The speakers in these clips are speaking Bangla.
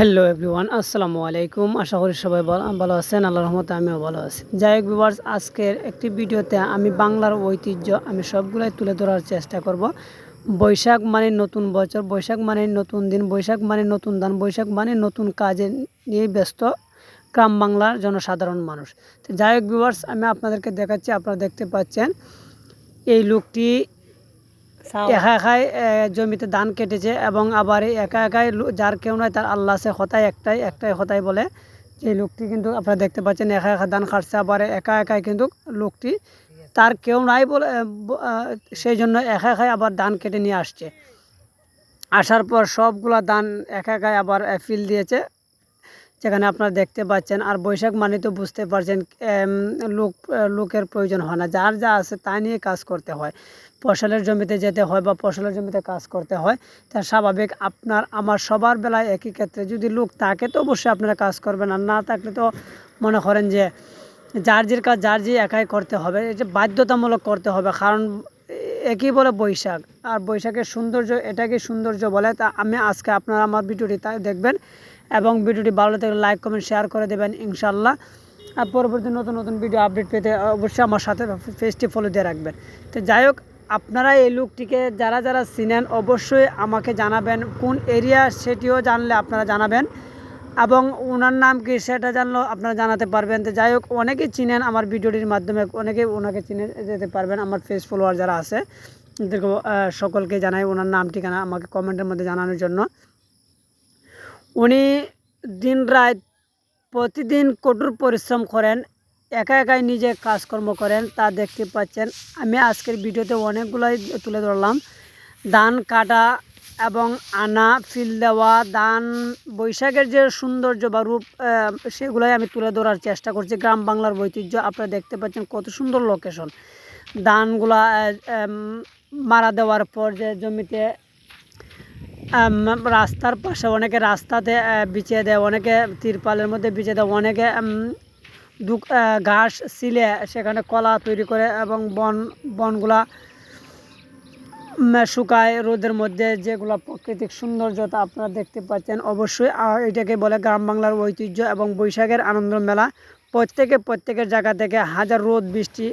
হ্যালো এভরিওয়ান, আসসালামু আলাইকুম। আশা করি সবাই ভালো আছেন আল্লাহ রহমতে আমিও ভালো আছি। যাই হোক ভিউয়ার্স আজকের একটি ভিডিওতে আমি বাংলার ঐতিহ্য আমি সবগুলোই তুলে ধরার চেষ্টা করব। বৈশাখ মানে নতুন বছর, বৈশাখ মানে নতুন দিন, বৈশাখ মানে নতুন দান, বৈশাখ মানে নতুন কাজে নিয়ে ব্যস্ত গ্রাম বাংলার জনসাধারণ মানুষ। যাই হোক ভিউয়ার্স আমি আপনাদেরকে দেখাচ্ছি, আপনারা দেখতে পাচ্ছেন এই লোকটি একা একাই জমিতে ধান কেটেছে এবং আবার এই একা একাই যার কেউ নয় তার আল্লাহ আছে হতায় একটাই একটাই হতায় বলে। যে লোকটি কিন্তু আপনারা দেখতে পাচ্ছেন, একা একা ধান কাটছে আবার একা একাই কিন্তু লোকটি তার কেউ নাই বলে সেই জন্য একা একাই আবার ধান কেটে নিয়ে আসছে। আসার পর সবগুলা ধান একা একাই আবার ফিল দিয়েছে। যেখানে আপনারা দেখতে পাচ্ছেন, আর বৈশাখ মানে তো বুঝতে পারছেন লোক, লোকের প্রয়োজন হয় না। যার যা আছে তা নিয়ে কাজ করতে হয়। ফসলের জমিতে যেতে হয় বা ফসলের জমিতে কাজ করতে হয়, তা স্বাভাবিক আপনার, আমার সবার বেলায় একই ক্ষেত্রে যদি লোক থাকে তো অবশ্যই আপনারা কাজ করবেন, আর না থাকলে তো মনে করেন যে যার যের কাজ, যার যে একাই করতে হবে। এটা বাধ্যতামূলক করতে হবে, কারণ একই বলে বৈশাখ। আর বৈশাখের সৌন্দর্য, এটাকে সৌন্দর্য বলে। তা আমি আজকে আপনারা আমার ভিডিওটি তাই দেখবেন এবং ভিডিওটি ভালো লাগলে লাইক, কমেন্ট, শেয়ার করে দেবেন ইনশাল্লাহ আর পরবর্তী নতুন নতুন ভিডিও আপডেট পেতে অবশ্যই আমার সাথে পেজটি ফলো দিয়ে রাখবেন। তো যাই হোক, আপনারা এই লুকটিকে যারা যারা চিনেন অবশ্যই আমাকে জানাবেন। কোন এরিয়া সেটিও জানলে আপনারা জানাবেন। এবং ওনার নাম কি সেটা জানলেও আপনারা জানাতে পারবেন। তো যাই হোক, অনেকেই চিনেন আমার ভিডিওটির মাধ্যমে, অনেকেই ওনাকে চিনে যেতে পারবেন। আমার ফেস ফলোয়ার যারা আছে, তাদেরকে সকলকে জানাই ওনার নাম, ঠিকানা আমাকে কমেন্টের মধ্যে জানানোর জন্য। উনি দিন রাত প্রতিদিন কঠোর পরিশ্রম করেন, একা একাই নিজে কাজকর্ম করেন, তা দেখতে পাচ্ছেন। আমি আজকের ভিডিওতে অনেকগুলাই তুলে ধরলাম। ধান, কাটা এবং আনা ফিল দেওয়া দান বৈশাখের যে সৌন্দর্য বা রূপ সেগুলাই আমি তুলে ধরার চেষ্টা করছি। গ্রাম বাংলার ঐতিহ্য আপনারা দেখতে পাচ্ছেন কত সুন্দর লোকেশন উম, মারা দেওয়ার পর যে জমিতে রাস্তার পাশে অনেকে রাস্তাতে বিছিয়ে দেয় অনেকে তিরপালের মধ্যে বিছিয়ে দেয় অনেকে দু ঘাস সিলে সেখানে কলা তৈরি করে এবং বন বনগুলা শুকায় রোদের মধ্যে যেগুলো প্রাকৃতিক সৌন্দর্যতা আপনারা দেখতে পাচ্ছেন, অবশ্যই এটাকে বলে গ্রাম বাংলার ঐতিহ্য এবং বৈশাখের আনন্দ মেলা। প্রত্যেকে প্রত্যেকের জায়গা থেকে হাজার রোদ, বৃষ্টি,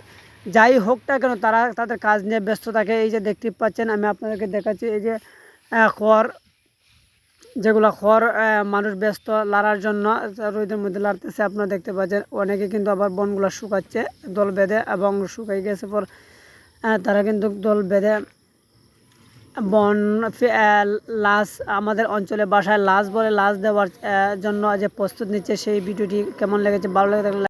যাই হোক না কেন তারা তাদের কাজ নিয়ে ব্যস্ত থাকে। এই যে দেখতে পাচ্ছেন, আমি আপনাদেরকে দেখাচ্ছি, এই যে খড়, যেগুলো খড় মানুষ ব্যস্ত লাড়ার জন্য, রোদের মধ্যে লাড়তেছে আপনারা দেখতে পাচ্ছেন। অনেকে কিন্তু আবার বনগুলো শুকাচ্ছে দল বেঁধে এবং শুকাই গেছে পর তারা কিন্তু দল বেঁধে বন লাশ, আমাদের অঞ্চলে বাসায় লাশ বলে লাশ দেওয়ার জন্য যে প্রস্তুত নিচ্ছে সেই ভিডিওটি কেমন লেগেছে, ভালো লেগে থাকলে